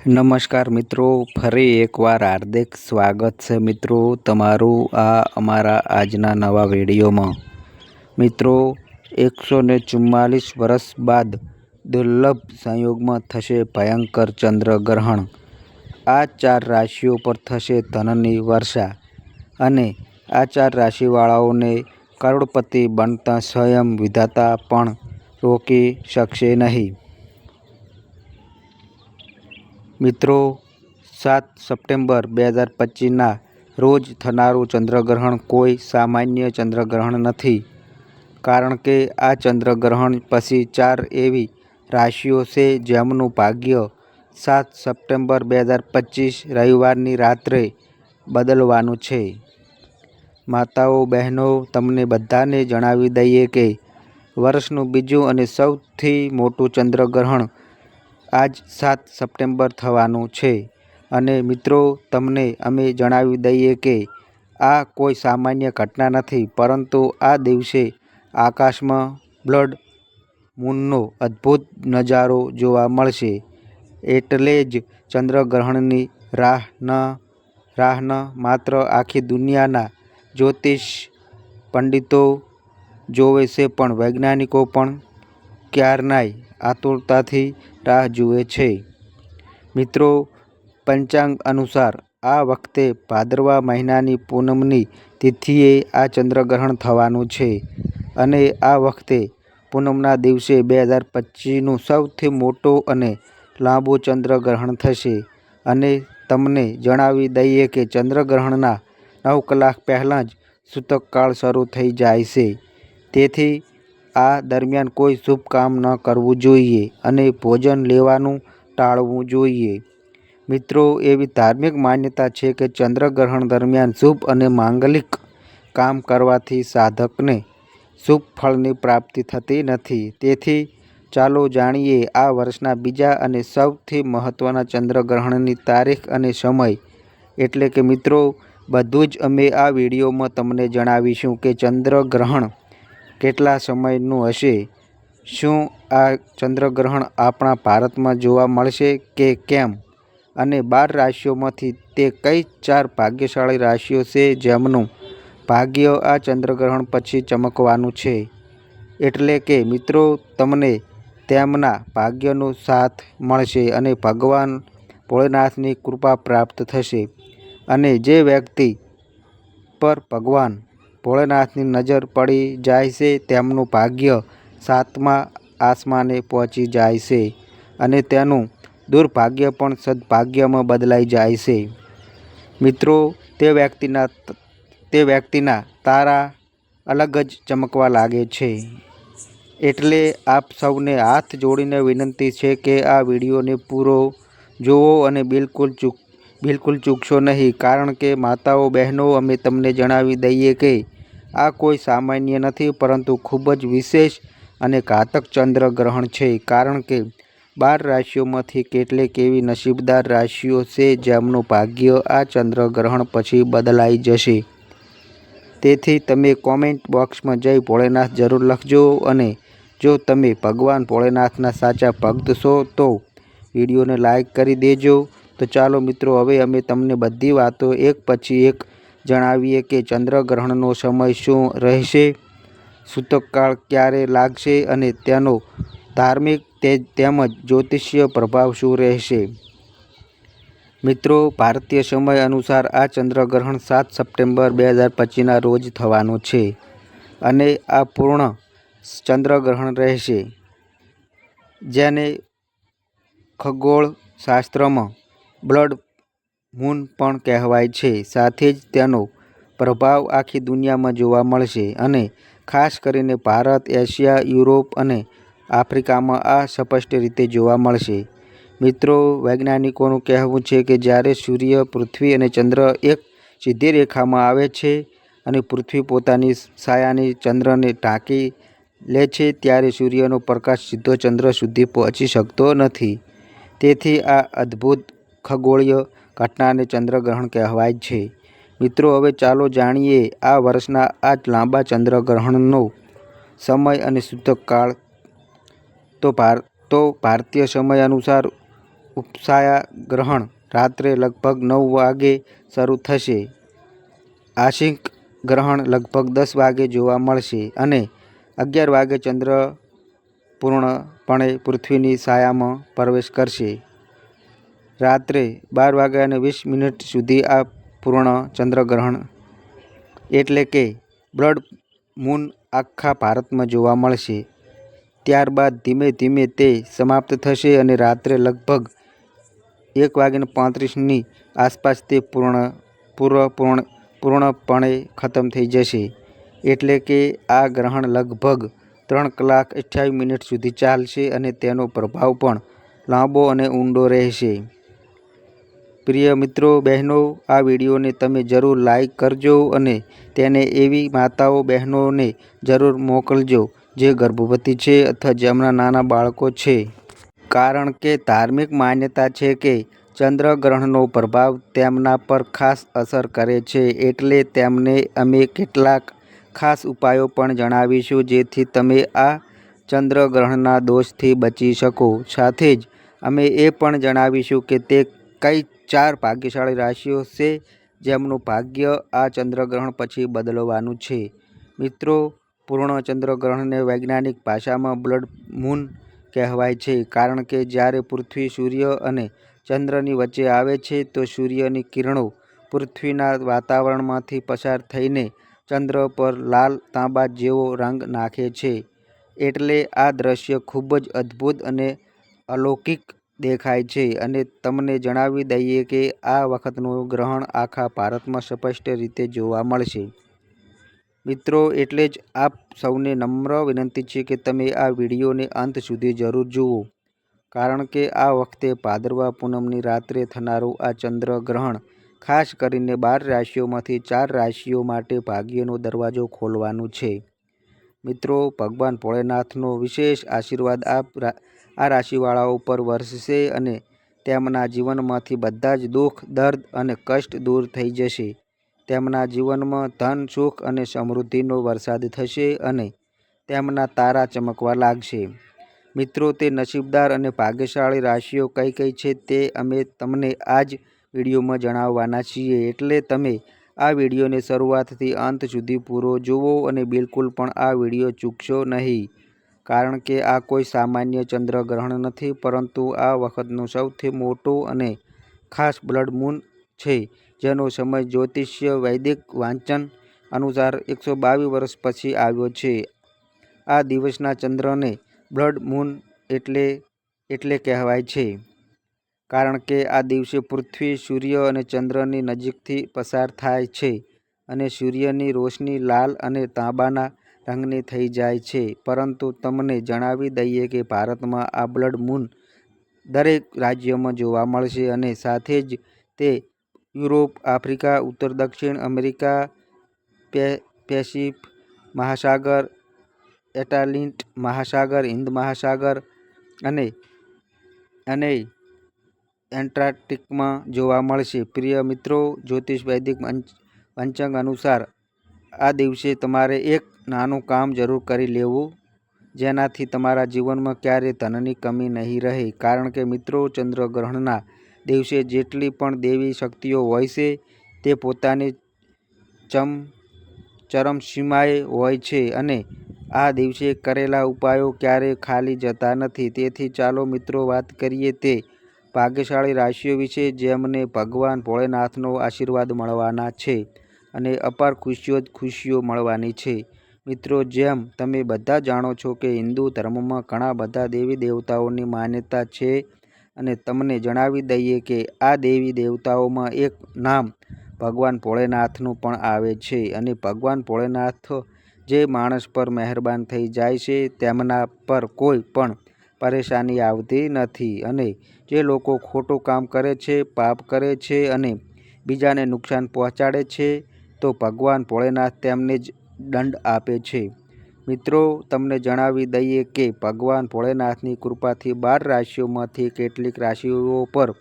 નમસ્કાર મિત્રો, ફરી એકવાર હાર્દિક સ્વાગત છે મિત્રો તમારું આ અમારા આજના નવા વિડીયોમાં. મિત્રો, એકસો ને ચુમ્માલીસ વર્ષ બાદ દુર્લભ સંયોગમાં થશે ભયંકર ચંદ્રગ્રહણ. આ ચાર રાશિઓ પર થશે ધનની વર્ષા અને આ ચાર રાશિવાળાઓને કરોડપતિ બનતા સ્વયં વિધાતા પણ રોકી શકશે નહીં. મિત્રો, સાત સપ્ટેમ્બર બે હજાર પચીસના રોજ થનારું ચંદ્રગ્રહણ કોઈ સામાન્ય ચંદ્રગ્રહણ નથી. કારણ કે આ ચંદ્રગ્રહણ પછી ચાર એવી રાશિઓ છે જેમનું ભાગ્ય સાત સપ્ટેમ્બર બે હજાર પચીસ રવિવારની રાત્રે બદલવાનું છે. માતાઓ, બહેનો, તમને બધાને જણાવી દઈએ કે વર્ષનું બીજું અને સૌથી મોટું ચંદ્રગ્રહણ આજ સાત સપ્ટેમ્બર થવાનું છે અને મિત્રો, તમને અમે જણાવી દઈએ કે આ કોઈ સામાન્ય ઘટના નથી, પરંતુ આ દિવસે આકાશમાં બ્લડ મૂનનો અદ્ભુત નજારો જોવા મળશે. એટલે જ ચંદ્રગ્રહણની રાહ ન રાહ ન માત્ર આખી દુનિયાના જ્યોતિષ પંડિતો જોવે છે, પણ વૈજ્ઞાનિકો પણ ક્યારનાય આતુરતાથી રાહ જુએ છે. મિત્રો, પંચાંગ અનુસાર આ વખતે ભાદરવા મહિનાની પૂનમની તિથિએ આ ચંદ્રગ્રહણ થવાનું છે અને આ વખતે પૂનમના દિવસે બે હજાર પચીસનું સૌથી મોટો અને લાંબુ ચંદ્રગ્રહણ થશે. અને તમને જણાવી દઈએ કે ચંદ્રગ્રહણના નવ કલાક પહેલાં જ સૂતકકાળ શરૂ થઈ જાય છે. તેથી આ દરમિયાન કોઈ શુભ કામ ન કરવું જોઈએ અને ભોજન લેવાનું ટાળવું જોઈએ. મિત્રો, એવી ધાર્મિક માન્યતા છે કે ચંદ્રગ્રહણ દરમિયાન શુભ અને માંગલિક કામ કરવાથી સાધકને શુભ ફળની પ્રાપ્તિ થતી નથી. તેથી, ચાલો જાણીએ આ વર્ષના બીજા અને સૌથી મહત્ત્વના ચંદ્રગ્રહણની તારીખ અને સમય. એટલે કે મિત્રો, બધું જ અમે આ વિડીયોમાં તમને જણાવીશું કે ચંદ્રગ્રહણ કેટલા સમયનું હશે? શું આ ચંદ્રગ્રહણ આપણા ભારતમાં જોવા મળશે કે કેમ? અને બાર રાશિઓમાંથી તે કઈ ચાર ભાગ્યશાળી રાશિઓ છે જેમનું ભાગ્ય આ ચંદ્રગ્રહણ પછી ચમકવાનું છે? એટલે કે મિત્રો, તમને તેમના ભાગ્યનો સાથ મળશે અને ભગવાન ભોળેનાથની કૃપા પ્રાપ્ત થશે. અને જે વ્યક્તિ પર ભગવાન ભોળેનાથની નજર પડી જાય છે તેમનું ભાગ્ય સાતમા આસમાને પહોંચી જાય છે અને તેનું દુર્ભાગ્ય પણ સદભાગ્યમાં બદલાઈ જાય છે. મિત્રો, તે વ્યક્તિના તે વ્યક્તિના તારા અલગ જ ચમકવા લાગે છે. એટલે આપ સૌને હાથ જોડીને વિનંતી છે કે આ વિડીયોને પૂરો જુઓ અને બિલકુલ ચૂક બિલકુલ ચૂકશો નહીં, કારણ કે માતાઓ, બહેનો અમે તમને જણાવી દઈએ કે આ કોઈ સામાન્ય નથી, પરંતુ ખૂબ જ વિશેષ અને ઘાતક ચંદ્રગ્રહણ છે, કારણ કે બાર રાશિઓમાંથી કેટલીક એવી નસીબદાર રાશિઓ છે જેમનું ભાગ્ય આ ચંદ્રગ્રહણ પછી બદલાઈ જશે. તેથી તમે કોમેન્ટ બોક્સમાં જઈ ભોળેનાથ જરૂર લખજો અને જો તમે ભગવાન ભોળેનાથના સાચા ભક્ત છો તો વિડીયોને લાઈક કરી દેજો. તો ચાલો મિત્રો, હવે અમે તમને બધી વાતો એક પછી એક જણાવીએ કે ચંદ્રગ્રહણનો સમય શું રહેશે સૂતકકાળ ક્યારે લાગશે અને તેનો ધાર્મિક તેમજ જ્યોતિષીય પ્રભાવ શું રહેશે. મિત્રો, ભારતીય સમય અનુસાર આ ચંદ્રગ્રહણ સાત સપ્ટેમ્બર બે હજાર પચીસના રોજ થવાનું છે અને આ પૂર્ણ ચંદ્રગ્રહણ રહેશે. જેને ખગોળ શાસ્ત્રમાં બ્લડ મૂન પણ કહેવાય છે. સાથે જ તેનો પ્રભાવ આખી દુનિયામાં જોવા મળશે અને ખાસ કરીને ભારત, એશિયા, યુરોપ અને આફ્રિકામાં આ સ્પષ્ટ રીતે જોવા મળશે. મિત્રો, વૈજ્ઞાનિકોનું કહેવું છે કે જ્યારે સૂર્ય, પૃથ્વી અને ચંદ્ર એક સીધી રેખામાં આવે છે અને પૃથ્વી પોતાની છાયાની ચંદ્રને ઢાંકી લે છે, ત્યારે સૂર્યનો પ્રકાશ સીધો ચંદ્ર સુધી પહોંચી શકતો નથી. તેથી આ અદ્ભુત ખગોળીય ઘટનાને ચંદ્રગ્રહણ કહેવાય છે. મિત્રો, હવે ચાલો જાણીએ આ વર્ષના આ લાંબા ચંદ્રગ્રહણનો સમય અને સૂતકકાળ તો ભાર, તો ભારતીય સમય અનુસાર ઉપસાયા ગ્રહણ રાત્રે લગભગ નવ વાગે શરૂ થશે. આશિક ગ્રહણ લગભગ દસ વાગે જોવા મળશે અને અગિયાર વાગે ચંદ્ર પૂર્ણપણે પૃથ્વીની સાયામાં પ્રવેશ કરશે. રાત્રે બાર વાગ્યા અને વીસ મિનિટ સુધી આ પૂર્ણ ચંદ્રગ્રહણ. એટલે કે બ્લડ મૂન આખા ભારતમાં જોવા મળશે. ત્યારબાદ ધીમે ધીમે તે સમાપ્ત થશે અને રાત્રે લગભગ એક વાગ્યાને પાંત્રીસની આસપાસ તે પૂર્ણ પૂર્ણ, પૂર્ણપણે ખતમ થઈ જશે. એટલે કે આ ગ્રહણ લગભગ ત્રણ કલાક અઠ્યાવીસ મિનિટ સુધી ચાલશે અને તેનો પ્રભાવ પણ લાંબો અને ઊંડો રહેશે. પ્રિય મિત્રો, બહેનો, આ વિડીયોને તમે જરૂર લાઈક કરજો અને તેને એવી માતાઓ, બહેનોને જરૂર મોકલજો જે ગર્ભવતી છે અથવા જેમના નાના બાળકો છે. કારણ કે ધાર્મિક માન્યતા છે કે ચંદ્રગ્રહણનો પ્રભાવ તેમના પર ખાસ અસર કરે છે એટલે તેમને અમે કેટલાક ખાસ ઉપાયો પણ જણાવીશું જેથી તમે આ ચંદ્રગ્રહણના દોષથી બચી શકો. સાથે જ અમે એ પણ જણાવીશું કે તે કઈ ચાર ભાગ્યશાળી રાશિઓ છે જેમનું ભાગ્ય આ ચંદ્રગ્રહણ પછી બદલવાનું છે? મિત્રો, પૂર્ણ ચંદ્રગ્રહણને વૈજ્ઞાનિક ભાષામાં બ્લડ મૂન કહેવાય છે કારણ કે જ્યારે પૃથ્વી સૂર્ય અને ચંદ્રની વચ્ચે આવે છે તો સૂર્યની કિરણો પૃથ્વીના વાતાવરણમાંથી પસાર થઈને ચંદ્ર પર લાલ તાંબા જેવો રંગ નાખે છે. એટલે આ દ્રશ્ય ખૂબ જ અદ્ભુત અને અલૌકિક દેખાય છે અને તમને જણાવી દઈએ કે આ વખતનું ગ્રહણ આખા ભારતમાં સ્પષ્ટ રીતે જોવા મળશે. મિત્રો, એટલે જ આપ સૌને નમ્ર વિનંતી છે કે તમે આ વિડીયોને અંત સુધી જરૂર જુઓ, કારણ કે આ વખતે ભાદરવા પૂનમની રાત્રે થનારું આ ચંદ્રગ્રહણ ખાસ કરીને બાર રાશિઓમાંથી ચાર રાશિઓ માટે ભાગ્યનો દરવાજો ખોલવાનું છે. મિત્રો, ભગવાન ભોળેનાથનો વિશેષ આશીર્વાદ આ આ રાશિવાળાઓ પર વરસશે અને તેમના જીવનમાંથી બધા જ દુઃખ, દર્દ અને કષ્ટ દૂર થઈ જશે. તેમના જીવનમાં ધન, સુખ અને સમૃદ્ધિનો વરસાદ થશે અને તેમના તારા ચમકવા લાગશે. મિત્રો, તે નસીબદાર અને ભાગ્યશાળી રાશિઓ કઈ કઈ છે તે અમે તમને આ જ વિડીયોમાં જણાવવાના છીએ. એટલે તમે આ વિડીયોને શરૂઆતથી અંત સુધી પૂરો જુઓ અને બિલકુલ પણ આ વીડિયો ચૂકશો નહીં. કારણ કે આ કોઈ સામાન્ય ચંદ્રગ્રહણ નથી, પરંતુ આ વખતનું સૌથી મોટું અને ખાસ બ્લડ મૂન છે, જેનો સમય જ્યોતિષ્ય વૈદિક વાંચન અનુસાર એકસો બાવીસ વર્ષ પછી આવ્યો છે. આ દિવસના ચંદ્રને બ્લડ મૂન એટલે એટલે કહેવાય છે. કારણ કે આ દિવસે પૃથ્વી, સૂર્ય અને ચંદ્રની નજીકથી પસાર થાય છે અને સૂર્યની રોશની લાલ અને તાંબાના રંગની થઈ જાય છે. પરંતુ તમને જણાવી દઈએ કે ભારતમાં આ બ્લડ મૂન દરેક રાજ્યમાં જોવા મળશે અને સાથે જ તે યુરોપ, આફ્રિકા, ઉત્તર, દક્ષિણ અમેરિકા પેસિફ મહાસાગર એટલાન્ટિક મહાસાગર હિન્દ મહાસાગર અને અને એન્ટાર્કટિકમાં જોવા મળશે. પ્રિય મિત્રો, જ્યોતિષ વૈદિક પંચાંગ અનુસાર આ દિવસે તમારે એક નાનું કામ જરૂર કરી લેવું, જેનાથી તમારા જીવનમાં ક્યારેય ધનની કમી નહીં રહે. કારણ કે મિત્રો, ચંદ્રગ્રહણના દિવસે જેટલી પણ દેવી શક્તિઓ હોય છે, તે પોતાની ચમ, ચરમસીમાએ હોય છે અને આ દિવસે કરેલા ઉપાયો ક્યારેય ખાલી જતા નથી. તેથી ચાલો મિત્રો, વાત કરીએ તે ભાગ્યશાળી રાશિઓ વિશે, જેમને ભગવાન ભોળેનાથનો આશીર્વાદ મળવાના છે અને અપાર ખુશીઓ જ ખુશીઓ મળવાની છે. મિત્રો, જેમ તમે બધા જાણો છો કે હિન્દુ ધર્મમાં ઘણા બધા દેવી દેવતાઓની માન્યતા છે અને તમને જણાવી દઈએ કે આ દેવી દેવતાઓમાં એક નામ ભગવાન ભોળેનાથનું પણ આવે છે અને ભગવાન ભોળેનાથ જે માણસ પર મહેરબાન થઈ જાય છે, તેમના પર કોઈ પણ પરેશાની આવતી નથી અને જે લોકો ખોટું કામ કરે છે, પાપ કરે છે અને બીજાને નુકસાન પહોંચાડે છે, તો ભગવાન ભોળેનાથ તેમને જ દંડ આપે છે. મિત્રો, તમને જણાવી દઈએ કે ભગવાન ભોળેનાથની કૃપાથી બાર રાશિઓમાંથી કેટલીક રાશિઓ પર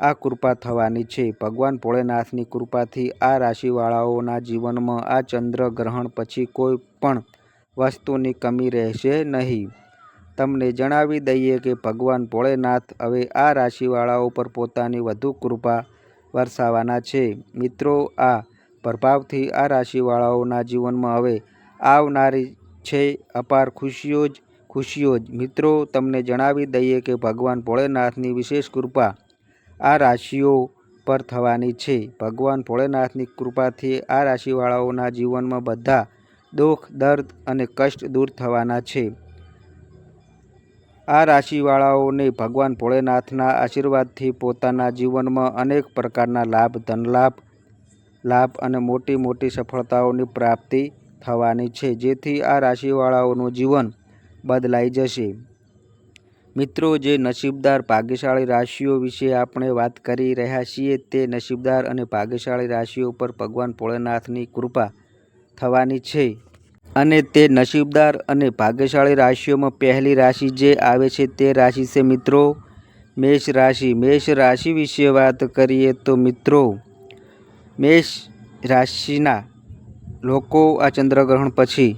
આ કૃપા થવાની છે. ભગવાન ભોળેનાથની કૃપાથી આ રાશિવાળાઓના જીવનમાં આ ચંદ્ર ગ્રહણ પછી કોઈ પણ વસ્તુની કમી રહેશે નહીં. તમને જણાવી દઈએ કે ભગવાન ભોળેનાથ હવે આ રાશિવાળાઓ પર પોતાની વધુ કૃપા વરસાવાના છે. મિત્રો, આ પ્રભાવથી આ રાશિવાળાઓના જીવનમાં હવે આવનારી છે અપાર ખુશીઓ જ ખુશીઓ જ. મિત્રો, તમને જણાવી દઈએ કે ભગવાન ભોળેનાથની વિશેષ કૃપા આ રાશિઓ પર થવાની છે. ભગવાન ભોળેનાથની કૃપાથી આ રાશિવાળાઓના જીવનમાં બધા દુઃખ, દર્દ અને કષ્ટ દૂર થવાના છે. આ રાશિવાળાઓને ભગવાન ભોળેનાથના આશીર્વાદથી પોતાના જીવનમાં અનેક પ્રકારના લાભ, ધનલાભ લાભ અને મોટી મોટી સફળતાઓની પ્રાપ્તિ થવાની છે, જેથી આ રાશિવાળાઓનું જીવન બદલાઈ જશે. મિત્રો, જે નસીબદાર ભાગ્યશાળી રાશિઓ વિશે આપણે વાત કરી રહ્યા છીએ, તે નસીબદાર અને ભાગ્યશાળી રાશિઓ પર ભગવાન ભોળેનાથની કૃપા થવાની છે. અને તે નસીબદાર અને ભાગ્યશાળી રાશિઓમાં પહેલી રાશિ જે આવે છે, તે રાશિ છે મિત્રો, મેષ રાશિ. મેષ રાશિ વિશે વાત કરીએ તો મિત્રો મેષ રાશિના લોકો આ ચંદ્રગ્રહણ પછી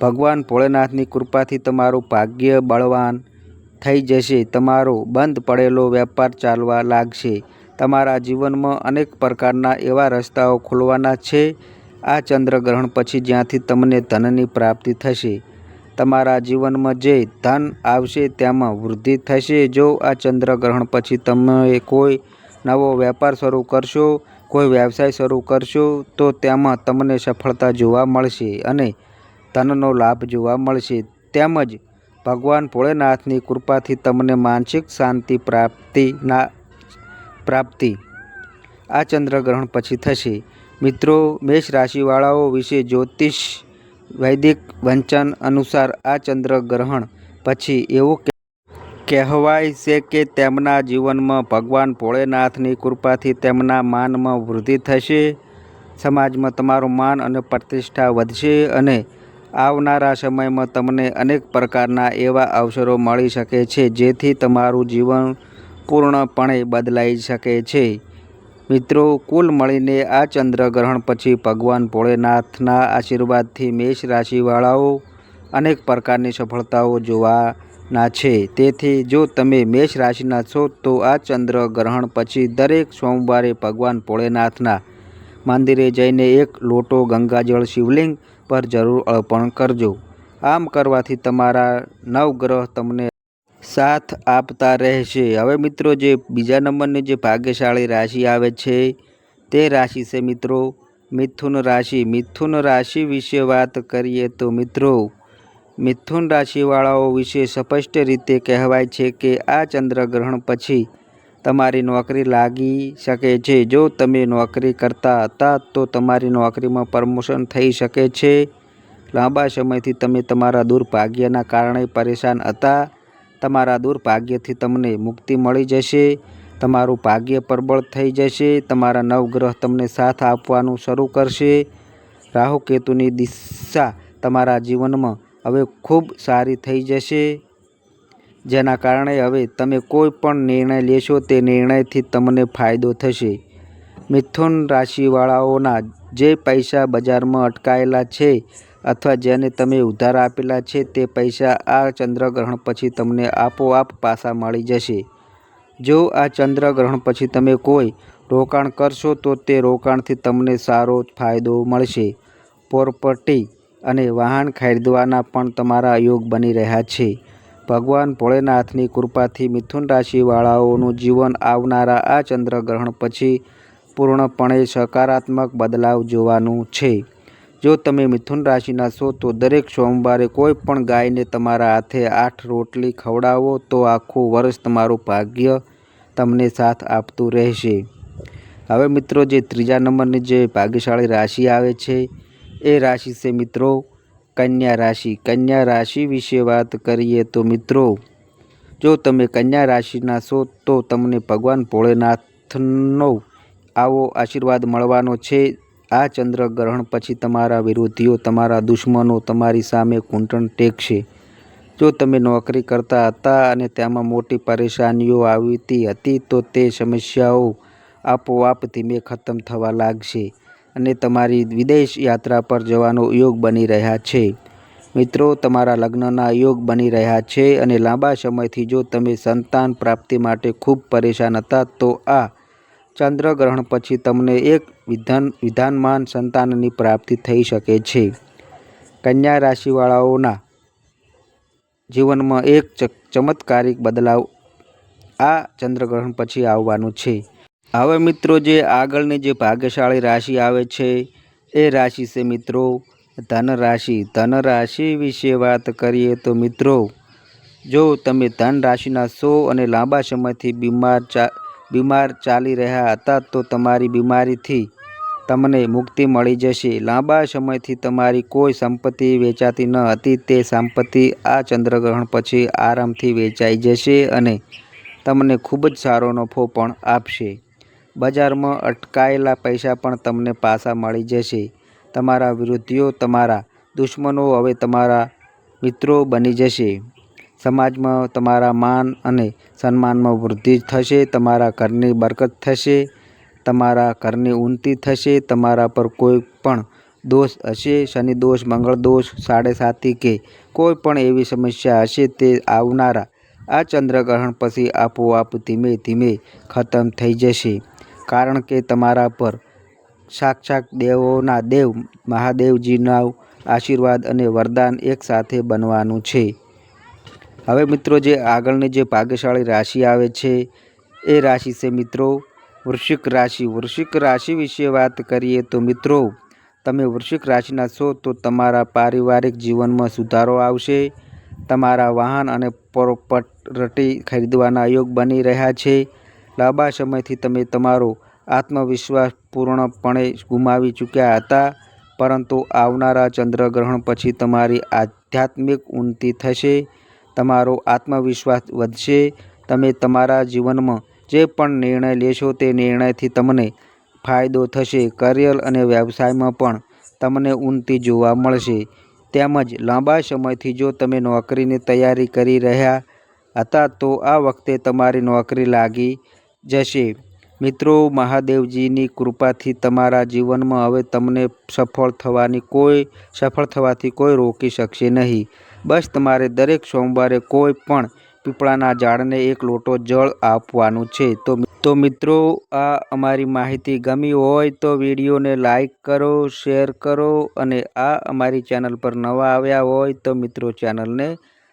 ભગવાન ભોળેનાથની કૃપાથી તમારું ભાગ્ય બળવાન થઈ જશે. તમારો બંધ પડેલો વેપાર ચાલવા લાગશે. તમારા જીવનમાં અનેક પ્રકારના એવા રસ્તાઓ ખુલવાના છે. આ ચંદ્રગ્રહણ પછી જ્યાંથી તમને ધનની પ્રાપ્તિ થશે. તમારા જીવનમાં જે ધન આવશે તેમાં વૃદ્ધિ થશે. જો આ ચંદ્રગ્રહણ પછી તમે કોઈ નવો વેપાર શરૂ કરશો કોઈ વ્યવસાય શરૂ કરશો, તો તેમાં તમને સફળતા જોવા મળશે અને ધનનો લાભ જોવા મળશે. તેમજ ભગવાન ભોળેનાથની કૃપાથી તમને માનસિક શાંતિ પ્રાપ્તિના પ્રાપ્તિ. આ ચંદ્રગ્રહણ પછી થશે. મિત્રો, મેષ રાશિવાળાઓ વિશે જ્યોતિષ વૈદિક વંચન અનુસાર આ ચંદ્રગ્રહણ પછી એવું કહેવાય છે કે તેમના જીવનમાં ભગવાન ભોળેનાથની કૃપાથી તેમના માનમાં વૃદ્ધિ થશે. સમાજમાં તમારું માન અને પ્રતિષ્ઠા વધશે અને આવનારા સમયમાં તમને અનેક પ્રકારના એવા અવસરો મળી શકે છે, જેથી તમારું જીવન પૂર્ણપણે બદલાઈ શકે છે. મિત્રો, કુલ મળીને આ ચંદ્રગ્રહણ પછી ભગવાન ભોળેનાથના આશીર્વાદથી મેષ રાશિવાળાઓ અનેક પ્રકારની સફળતાઓ જોવાના છે. તેથી જો તમે મેષ રાશિના છો, તો આ ચંદ્ર ગ્રહણ પછી દરેક સોમવારે ભગવાન ભોળેનાથના મંદિરે જઈને એક લોટો ગંગાજળ શિવલિંગ પર જરૂર અર્પણ કરજો. આમ કરવાથી તમારા નવગ્રહ તમને સાથ આપતા રહેશે. હવે મિત્રો, જે બીજા નંબરની જે ભાગ્યશાળી રાશિ આવે છે, તે રાશિ છે મિત્રો. મિથુન રાશિ. મિથુન રાશિ વિશે વાત કરીએ તો મિત્રો મિથુન રાશિવાળાઓ વિશે સ્પષ્ટ રીતે કહેવાય છે કે આ ચંદ્રગ્રહણ પછી તમારી નોકરી લાગી શકે છે. જો તમે નોકરી કરતા હતા તો તમારી નોકરીમાં પ્રમોશન થઈ શકે છે. લાંબા સમયથી તમે તમારા દુર્ભાગ્યના કારણે પરેશાન હતા. તમારા દુર્ભાગ્યથી તમને મુક્તિ મળી જશે. તમારું ભાગ્ય પ્રબળ થઈ જશે. તમારા નવગ્રહ તમને સાથ આપવાનું શરૂ કરશે. રાહુ કેતુની દિશા તમારા જીવનમાં હવે ખૂબ સારી થઈ જશે. જેના કારણે હવે તમે કોઈ પણ નિર્ણય લેશો તે નિર્ણયથી તમને ફાયદો થશે. મિથુન રાશિવાળાઓના જે પૈસા બજારમાં અટકાયેલા છે અથવા જેને તમે ઉધાર આપેલા છે તે પૈસા આ ચંદ્રગ્રહણ પછી તમને આપોઆપ પાછા મળી જશે. જો આ ચંદ્રગ્રહણ પછી તમે કોઈ રોકાણ કરશો તો તે રોકાણથી તમને સારો ફાયદો મળશે. પ્રોપર્ટી અને વાહન ખરીદવાના પણ તમારા યોગ બની રહ્યા છે. ભગવાન ભોળેનાથની કૃપાથી મિથુન રાશિવાળાઓનું જીવન આવનારા આ ચંદ્રગ્રહણ પછી પૂર્ણપણે સકારાત્મક બદલાવ જોવાનું છે. જો તમે મિથુન રાશિના છો, તો દરેક સોમવારે કોઈ પણ ગાયને તમારા હાથે આઠ રોટલી ખવડાવો, તો આખું વર્ષ તમારું ભાગ્ય તમને સાથ આપતું રહેશે. હવે મિત્રો, જે ત્રીજા નંબરની જે ભાગ્યશાળી રાશિ આવે છે એ રાશિ છે મિત્રો. કન્યા રાશિ. કન્યા રાશિ વિશે વાત કરીએ તો મિત્રો, જો તમે કન્યા રાશિના છો તો તમને ભગવાન ભોળેનાથનો આવો આશીર્વાદ મળવાનો છે. આ ચંદ્ર ગ્રહણ પછી તમારા વિરોધીઓ, તમારા દુશ્મનો તમારી સામે ઘૂંટણ ટેકશે. જો તમે નોકરી કરતા હતા અને તેમાં મોટી પરેશાનીઓ આવતી હતી તો તે સમસ્યાઓ આપોઆપ ધીમે ખતમ થવા લાગશે. અને તમારી વિદેશ યાત્રા પર જવાનો યોગ બની રહ્યા છે. મિત્રો, તમારા લગ્નના યોગ બની રહ્યા છે અને લાંબા સમયથી જો તમે સંતાન પ્રાપ્તિ માટે ખૂબ પરેશાન હતા, તો આ ચંદ્રગ્રહણ પછી તમને એક વિધાન, વિધાનમાન સંતાનની પ્રાપ્તિ થઈ શકે છે. કન્યા રાશિવાળાઓના જીવનમાં એક ચમત્કારિક બદલાવ આ ચંદ્રગ્રહણ પછી આવવાનું છે. હવે મિત્રો જે આગળની જે ભાગ્યશાળી રાશિ આવે છે, એ રાશિ છે મિત્રો ધન રાશિ ધન રાશિ વિશે વાત કરીએ તો મિત્રો, જો તમે ધન રાશિના સો અને લાંબા સમયથી બીમાર ચા, બીમાર ચાલી રહ્યા હતા, તો તમારી બીમારીથી તમને મુક્તિ મળી જશે. લાંબા સમયથી તમારી કોઈ સંપત્તિ વેચાતી ન હતી, તે સંપત્તિ આ ચંદ્રગ્રહણ પછી આરામથી વેચાઈ જશે અને તમને ખૂબ જ સારો નફો પણ આપશે. બજારમાં અટકાયેલા પૈસા પણ તમને પાછા મળી જશે. તમારા વિરોધીઓ તમારા દુશ્મનો હવે તમારા મિત્રો બની જશે. સમાજમાં તમારા માન અને સન્માનમાં વૃદ્ધિ થશે, તમારા ઘરની બરકત થશે, તમારા ઘરની ઉન્નતિ થશે, તમારા પર કોઈ પણ દોષ હશે, શનિ દોષ, મંગળ દોષ, સાડે સાતી કે કોઈ પણ એવી સમસ્યા હશે તે આવનારા આ ચંદ્રગ્રહણ પછી આપોઆપ ધીમે ધીમે ખતમ થઈ જશે. કારણ કે તમારા પર સાક્ષાત દેવોના દેવ, મહાદેવજીના આશીર્વાદ અને વરદાન એકસાથે બનવાનું છે. હવે મિત્રો, જે આગળની જે ભાગ્યશાળી રાશિ આવે છે, એ રાશિ છે મિત્રો, વૃશ્ચિક રાશિ. વૃશ્ચિક રાશિ વિશે વાત કરીએ તો મિત્રો, તમે વૃશ્ચિક રાશિના છો તો તમારા પારિવારિક જીવનમાં સુધારો આવશે. તમારા વાહન અને પ્રોપર્ટી ખરીદવાના યોગ બની રહ્યા છે. લાંબા સમયથી તમે તમારો આત્મવિશ્વાસ પૂર્ણપણે ગુમાવી ચૂક્યા હતા, પરંતુ આવનારા ચંદ્રગ્રહણ પછી તમારી આધ્યાત્મિક ઉન્નતિ થશે, તમારો આત્મવિશ્વાસ વધશે, તમે તમારા જીવનમાં જે પણ નિર્ણય લેશો તે નિર્ણયથી તમને ફાયદો થશે, કરિયર અને વ્યવસાયમાં પણ તમને ઉન્નતિ જોવા મળશે. તેમજ લાંબા સમયથી જો તમે નોકરીની તૈયારી કરી રહ્યા હતા, તો આ વખતે તમારી નોકરી લાગી જશે મિત્રો, મહાદેવજીની કૃપાથી તમારા જીવનમાં હવે તમને સફળ થવાની કોઈ, સફળ થવાથી કોઈ રોકી શકશે નહીં. બસ તમારે દરેક સોમવારે કોઈ પણ પીપળાના ઝાડને એક લોટો જળ આપવાનું છે. તો તો મિત્રો, આ અમારી માહિતી ગમી હોય તો વિડીયોને લાઈક કરો, શેર કરો અને આ અમારી ચેનલ પર નવા આવ્યા હોય તો મિત્રો ચેનલને